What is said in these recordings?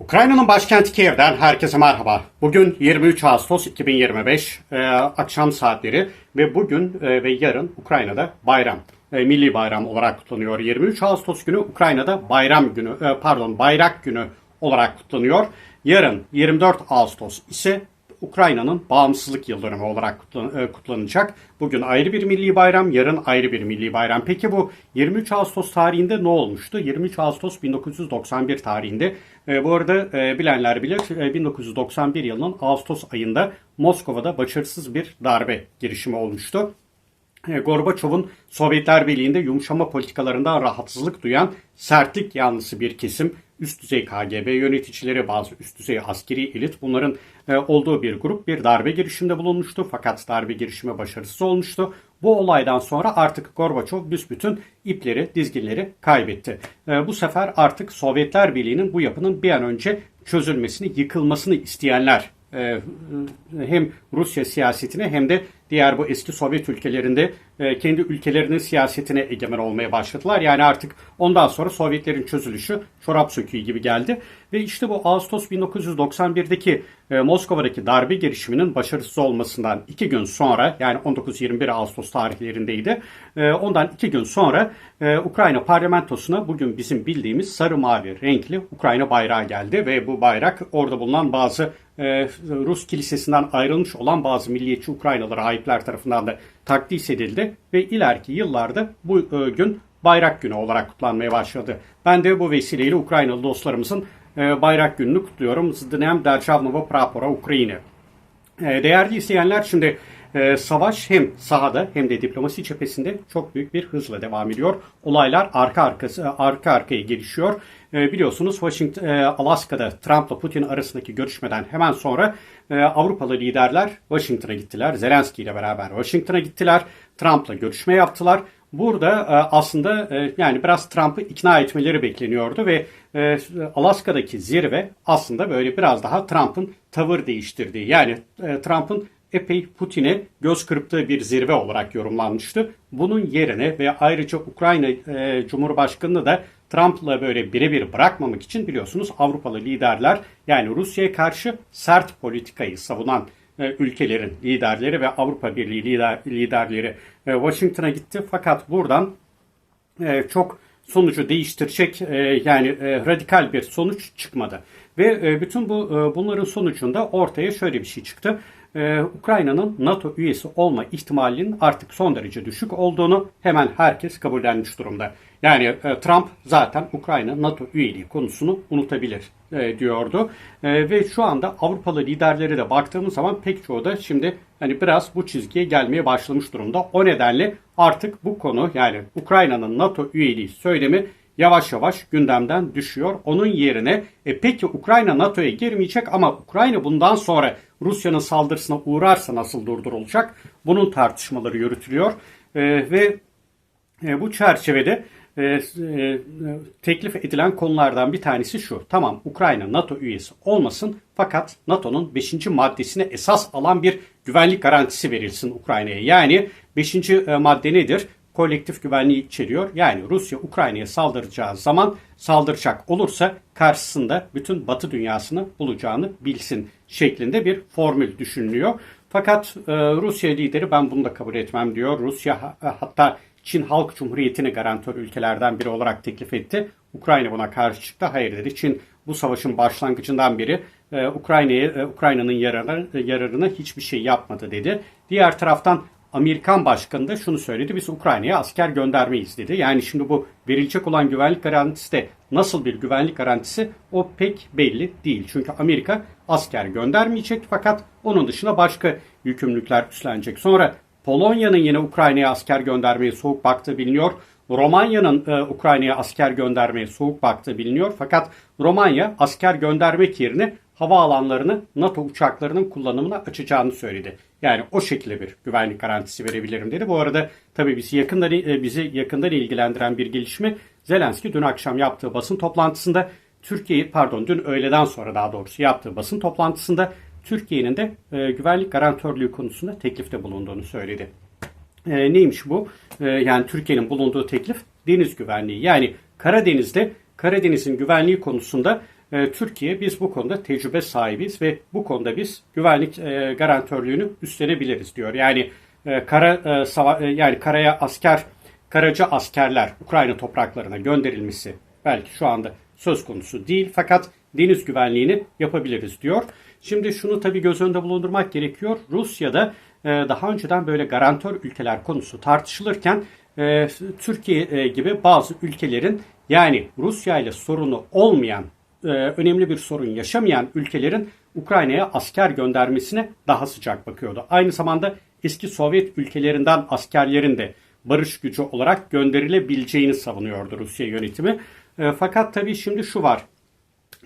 Ukrayna'nın başkenti Kiev'den herkese merhaba. Bugün 23 Ağustos 2025 e, akşam saatleri ve bugün e, ve yarın Ukrayna'da bayram. E, milli bayram olarak kutlanıyor. 23 Ağustos günü Ukrayna'da bayram günü, e, pardon bayrak günü olarak kutlanıyor. Yarın 24 Ağustos ise Ukrayna'nın bağımsızlık yıldönümü olarak e, kutlanacak. Bugün ayrı bir milli bayram, yarın ayrı bir milli bayram. Peki bu 23 Ağustos tarihinde ne olmuştu? 23 Ağustos 1991 tarihinde. E, bu arada e, bilenler bilir e, 1991 yılının Ağustos ayında Moskova'da başarısız bir darbe girişimi olmuştu. Gorbaçov'un Sovyetler Birliği'nde yumuşama politikalarından rahatsızlık duyan sertlik yanlısı bir kesim, üst düzey KGB yöneticileri, bazı üst düzey askeri elit bunların e, olduğu bir grup bir darbe girişiminde bulunmuştu. Fakat darbe girişimi başarısız olmuştu. Bu olaydan sonra artık Gorbaçov büsbütün ipleri, dizginleri kaybetti. E, bu sefer artık Sovyetler Birliği'nin bu yapının bir an önce çözülmesini, yıkılmasını isteyenler e, hem Rusya siyasetine hem de diğer bu eski Sovyet ülkelerinde e, kendi ülkelerinin siyasetine egemen olmaya başladılar. Yani artık ondan sonra Sovyetlerin çözülüşü çorap söküğü gibi geldi. Ve işte bu Ağustos 1991'deki e, Moskova'daki darbe girişiminin başarısız olmasından iki gün sonra yani 19-21 Ağustos tarihlerindeydi. E, ondan iki gün sonra Ukrayna parlamentosuna bugün bizim bildiğimiz sarı mavi renkli Ukrayna bayrağı geldi ve bu bayrak orada bulunan bazı Rus kilisesinden ayrılmış olan bazı milliyetçi Ukraynalı sahipler tarafından da takdis edildi ve ileriki yıllarda bu e, gün Bayrak Günü olarak kutlanmaya başladı. Ben de bu vesileyle Ukraynalı dostlarımızın e, Bayrak Günü'nü kutluyorum. Zdnem Derçavnova Prapora Ukrayna. E, değerli izleyenler şimdi savaş hem sahada hem de diplomasi cephesinde çok büyük bir hızla devam ediyor. Olaylar arka arkası arka arkaya gelişiyor. Biliyorsunuz Washington Alaska'da Trump'la Putin arasındaki görüşmeden hemen sonra Avrupalı liderler Washington'a gittiler. Zelenski ile beraber Washington'a gittiler. Trump'la görüşme yaptılar. Burada e, aslında e, yani biraz Trump'ı ikna etmeleri bekleniyordu ve e, Alaska'daki zirve aslında böyle biraz daha Trump'ın tavır değiştirdiği yani Trump'ın epey Putin'e göz kırptığı bir zirve olarak yorumlanmıştı. Bunun yerine ve ayrıca Ukrayna e, Cumhurbaşkanı'nı da Trump'la böyle birebir bırakmamak için biliyorsunuz Avrupalı liderler yani Rusya'ya karşı sert politikayı savunan e, ülkelerin liderleri ve Avrupa Birliği lider, liderleri e, Washington'a gitti. Fakat buradan e, çok sonucu değiştirecek yani radikal bir sonuç çıkmadı. Ve bütün bu bunların sonucunda ortaya şöyle bir şey çıktı. E, Ukrayna'nın NATO üyesi olma ihtimalinin artık son derece düşük olduğunu hemen herkes kabullenmiş durumda. Yani e, Trump zaten Ukrayna NATO üyeliği konusunu unutabilir e, diyordu. E, ve şu anda Avrupalı liderlere de baktığımız zaman pek çoğu da şimdi hani biraz bu çizgiye gelmeye başlamış durumda. O nedenle artık bu konu yani Ukrayna'nın NATO üyeliği söylemi yavaş yavaş gündemden düşüyor. Onun yerine e, peki Ukrayna NATO'ya girmeyecek ama Ukrayna bundan sonra Rusya'nın saldırısına uğrarsa nasıl durdurulacak? Bunun tartışmaları yürütülüyor. E, ve e, bu çerçevede e, e, teklif edilen konulardan bir tanesi şu. Tamam Ukrayna NATO üyesi olmasın fakat NATO'nun 5. maddesine esas alan bir güvenlik garantisi verilsin Ukrayna'ya. Yani 5. madde nedir? Kolektif güvenliği içeriyor. Yani Rusya Ukrayna'ya saldıracağı zaman saldıracak olursa karşısında bütün Batı dünyasını bulacağını bilsin şeklinde bir formül düşünülüyor. Fakat e, Rusya lideri ben bunu da kabul etmem diyor. Rusya ha- hatta Çin Halk Cumhuriyeti'ni garantör ülkelerden biri olarak teklif etti. Ukrayna buna karşı çıktı. Hayır dedi. Çin bu savaşın başlangıcından beri e, Ukrayna'ya e, Ukrayna'nın yararına, yararına hiçbir şey yapmadı dedi. Diğer taraftan Amerikan başkanı da şunu söyledi. Biz Ukrayna'ya asker göndermeyiz dedi. Yani şimdi bu verilecek olan güvenlik garantisi de nasıl bir güvenlik garantisi o pek belli değil. Çünkü Amerika asker göndermeyecek fakat onun dışında başka yükümlülükler üstlenecek. Sonra Polonya'nın yine Ukrayna'ya asker göndermeye soğuk baktığı biliniyor. Romanya'nın e, Ukrayna'ya asker göndermeye soğuk baktığı biliniyor. Fakat Romanya asker göndermek yerine havaalanlarını NATO uçaklarının kullanımına açacağını söyledi. Yani o şekilde bir güvenlik garantisi verebilirim dedi. Bu arada tabii bizi yakından e, bizi yakından ilgilendiren bir gelişme Zelenski dün akşam yaptığı basın toplantısında Türkiye pardon dün öğleden sonra daha doğrusu yaptığı basın toplantısında Türkiye'nin de e, güvenlik garantörlüğü konusunda teklifte bulunduğunu söyledi. E, neymiş bu? E, yani Türkiye'nin bulunduğu teklif deniz güvenliği. Yani Karadeniz'de Karadeniz'in güvenliği konusunda e, Türkiye biz bu konuda tecrübe sahibiz ve bu konuda biz güvenlik e, garantörlüğünü üstlenebiliriz diyor. Yani e, kara e, yani karaya asker karaca askerler Ukrayna topraklarına gönderilmesi belki şu anda söz konusu değil fakat deniz güvenliğini yapabiliriz diyor. Şimdi şunu tabii göz önünde bulundurmak gerekiyor. Rusya'da e, daha önceden böyle garantör ülkeler konusu tartışılırken Türkiye gibi bazı ülkelerin yani Rusya ile sorunu olmayan e, önemli bir sorun yaşamayan ülkelerin Ukrayna'ya asker göndermesine daha sıcak bakıyordu. Aynı zamanda eski Sovyet ülkelerinden askerlerin de barış gücü olarak gönderilebileceğini savunuyordu Rusya yönetimi. E, fakat tabii şimdi şu var.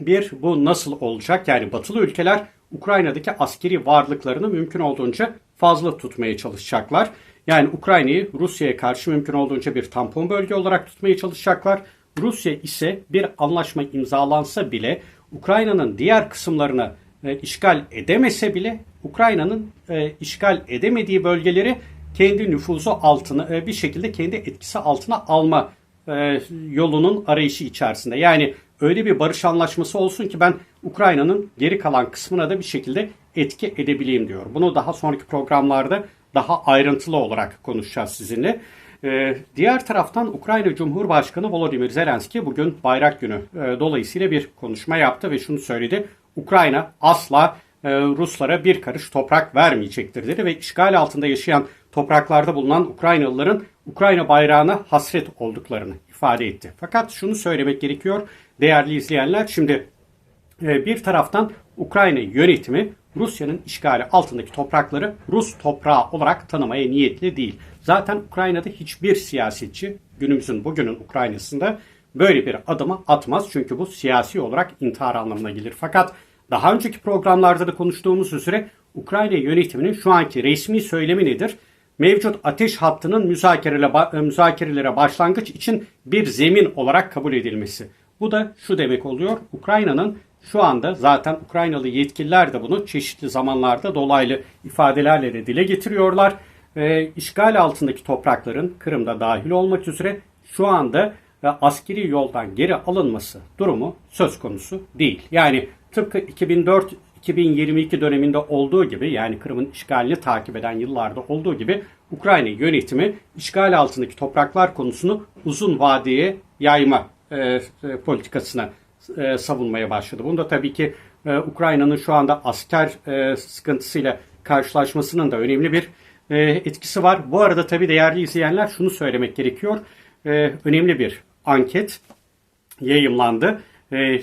Bir, bu nasıl olacak? Yani batılı ülkeler Ukrayna'daki askeri varlıklarını mümkün olduğunca fazla tutmaya çalışacaklar. Yani Ukrayna'yı Rusya'ya karşı mümkün olduğunca bir tampon bölge olarak tutmaya çalışacaklar. Rusya ise bir anlaşma imzalansa bile Ukrayna'nın diğer kısımlarını e, işgal edemese bile Ukrayna'nın e, işgal edemediği bölgeleri kendi nüfuzu altına e, bir şekilde kendi etkisi altına alma e, yolunun arayışı içerisinde. Yani öyle bir barış anlaşması olsun ki ben Ukrayna'nın geri kalan kısmına da bir şekilde etki edebileyim diyor. Bunu daha sonraki programlarda daha ayrıntılı olarak konuşacağız sizinle. Ee, diğer taraftan Ukrayna Cumhurbaşkanı Volodymyr Zelenski bugün bayrak günü e, dolayısıyla bir konuşma yaptı ve şunu söyledi. Ukrayna asla e, Ruslara bir karış toprak vermeyecektir dedi ve işgal altında yaşayan topraklarda bulunan Ukraynalıların Ukrayna bayrağına hasret olduklarını ifade etti. Fakat şunu söylemek gerekiyor değerli izleyenler. Şimdi e, bir taraftan Ukrayna yönetimi Rusya'nın işgali altındaki toprakları Rus toprağı olarak tanımaya niyetli değil. Zaten Ukrayna'da hiçbir siyasetçi günümüzün bugünün Ukrayna'sında böyle bir adımı atmaz. Çünkü bu siyasi olarak intihar anlamına gelir. Fakat daha önceki programlarda da konuştuğumuz üzere Ukrayna yönetiminin şu anki resmi söylemi nedir? Mevcut ateş hattının müzakerelere, müzakerelere başlangıç için bir zemin olarak kabul edilmesi. Bu da şu demek oluyor. Ukrayna'nın şu anda zaten Ukraynalı yetkililer de bunu çeşitli zamanlarda dolaylı ifadelerle de dile getiriyorlar. E, işgal altındaki toprakların Kırım'da dahil olmak üzere şu anda e, askeri yoldan geri alınması durumu söz konusu değil. Yani tıpkı 2004-2022 döneminde olduğu gibi yani Kırım'ın işgalini takip eden yıllarda olduğu gibi Ukrayna yönetimi işgal altındaki topraklar konusunu uzun vadeye yayma e, e, politikasına e, savunmaya başladı. Bunda tabii ki e, Ukrayna'nın şu anda asker e, sıkıntısıyla karşılaşmasının da önemli bir e, etkisi var. Bu arada tabii değerli izleyenler şunu söylemek gerekiyor. E, önemli bir anket yayımlandı. E,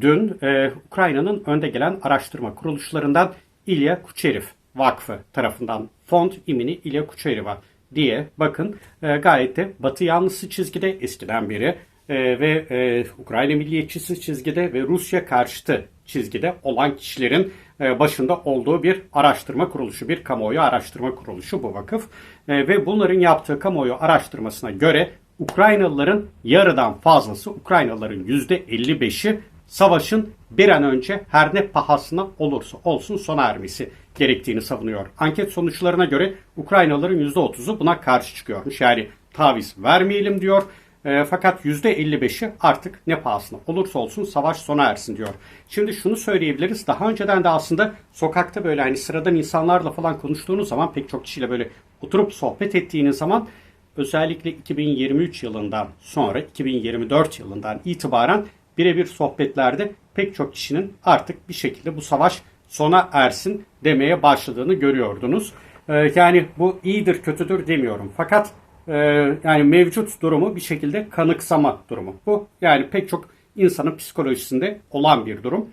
dün e, Ukrayna'nın önde gelen araştırma kuruluşlarından İlya Kuçeriv Vakfı tarafından Fond imini İlya Kuçeriv'a diye bakın e, gayet de batı yanlısı çizgide eskiden beri e, ve e, Ukrayna milliyetçisi çizgide ve Rusya karşıtı çizgide olan kişilerin e, başında olduğu bir araştırma kuruluşu, bir kamuoyu araştırma kuruluşu bu vakıf. E, ve bunların yaptığı kamuoyu araştırmasına göre Ukraynalıların yarıdan fazlası, Ukraynalıların %55'i savaşın bir an önce her ne pahasına olursa olsun sona ermesi gerektiğini savunuyor. Anket sonuçlarına göre Ukraynalıların %30'u buna karşı çıkıyormuş. Yani taviz vermeyelim diyor. E, fakat %55'i artık ne pahasına olursa olsun savaş sona ersin diyor. Şimdi şunu söyleyebiliriz. Daha önceden de aslında sokakta böyle hani sıradan insanlarla falan konuştuğunuz zaman pek çok kişiyle böyle oturup sohbet ettiğiniz zaman özellikle 2023 yılından sonra 2024 yılından itibaren birebir sohbetlerde pek çok kişinin artık bir şekilde bu savaş sona ersin demeye başladığını görüyordunuz. E, yani bu iyidir kötüdür demiyorum. Fakat e, yani mevcut durumu bir şekilde kanıksama durumu. Bu yani pek çok insanın psikolojisinde olan bir durum.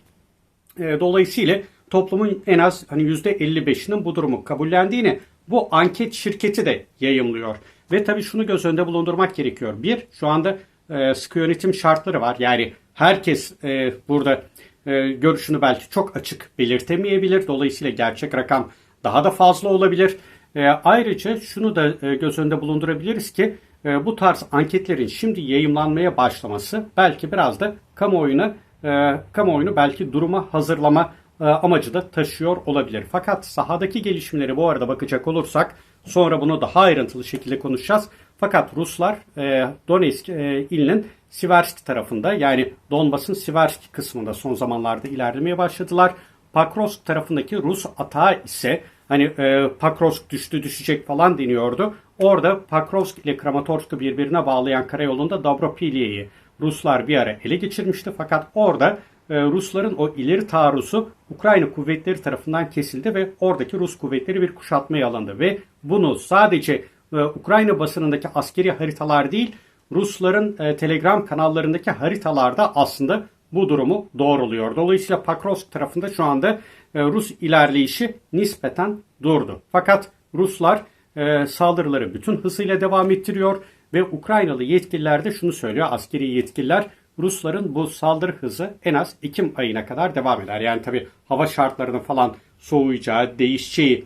E, dolayısıyla toplumun en az hani %55'inin bu durumu kabullendiğini bu anket şirketi de yayımlıyor. Ve tabii şunu göz önünde bulundurmak gerekiyor. Bir, şu anda e, sıkı yönetim şartları var. Yani herkes e, burada e, görüşünü belki çok açık belirtemeyebilir. Dolayısıyla gerçek rakam daha da fazla olabilir. E, ayrıca şunu da e, göz önünde bulundurabiliriz ki e, bu tarz anketlerin şimdi yayımlanmaya başlaması belki biraz da kamuoyuna e, kamuoyunu belki duruma hazırlama e, amacı da taşıyor olabilir. Fakat sahadaki gelişmeleri bu arada bakacak olursak Sonra bunu daha ayrıntılı şekilde konuşacağız. Fakat Ruslar e, Donetsk e, ilinin Siversk tarafında yani Donbas'ın Siversk kısmında son zamanlarda ilerlemeye başladılar. Pakrovsk tarafındaki Rus atağı ise hani e, Pakrovsk düştü düşecek falan deniyordu. Orada Pakrovsk ile Kramatorsk'u birbirine bağlayan karayolunda Dobropilye'yi Ruslar bir ara ele geçirmişti. Fakat orada e, Rusların o ileri taarruzu Ukrayna kuvvetleri tarafından kesildi ve oradaki Rus kuvvetleri bir kuşatmaya alındı. Ve bunu sadece e, Ukrayna basınındaki askeri haritalar değil Rusların e, Telegram kanallarındaki haritalarda aslında bu durumu doğruluyor. Dolayısıyla Pakrovsk tarafında şu anda Rus ilerleyişi nispeten durdu. Fakat Ruslar e, saldırıları bütün hızıyla devam ettiriyor ve Ukraynalı yetkililer de şunu söylüyor askeri yetkililer Rusların bu saldırı hızı en az Ekim ayına kadar devam eder. Yani tabi hava şartlarının falan soğuyacağı, değişeceği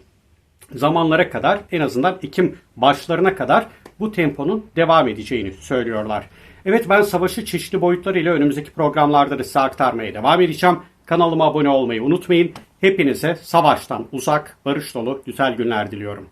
zamanlara kadar en azından Ekim başlarına kadar bu temponun devam edeceğini söylüyorlar. Evet ben savaşı çeşitli boyutlarıyla önümüzdeki programlarda da size aktarmaya devam edeceğim. Kanalıma abone olmayı unutmayın. Hepinize savaştan uzak, barış dolu güzel günler diliyorum.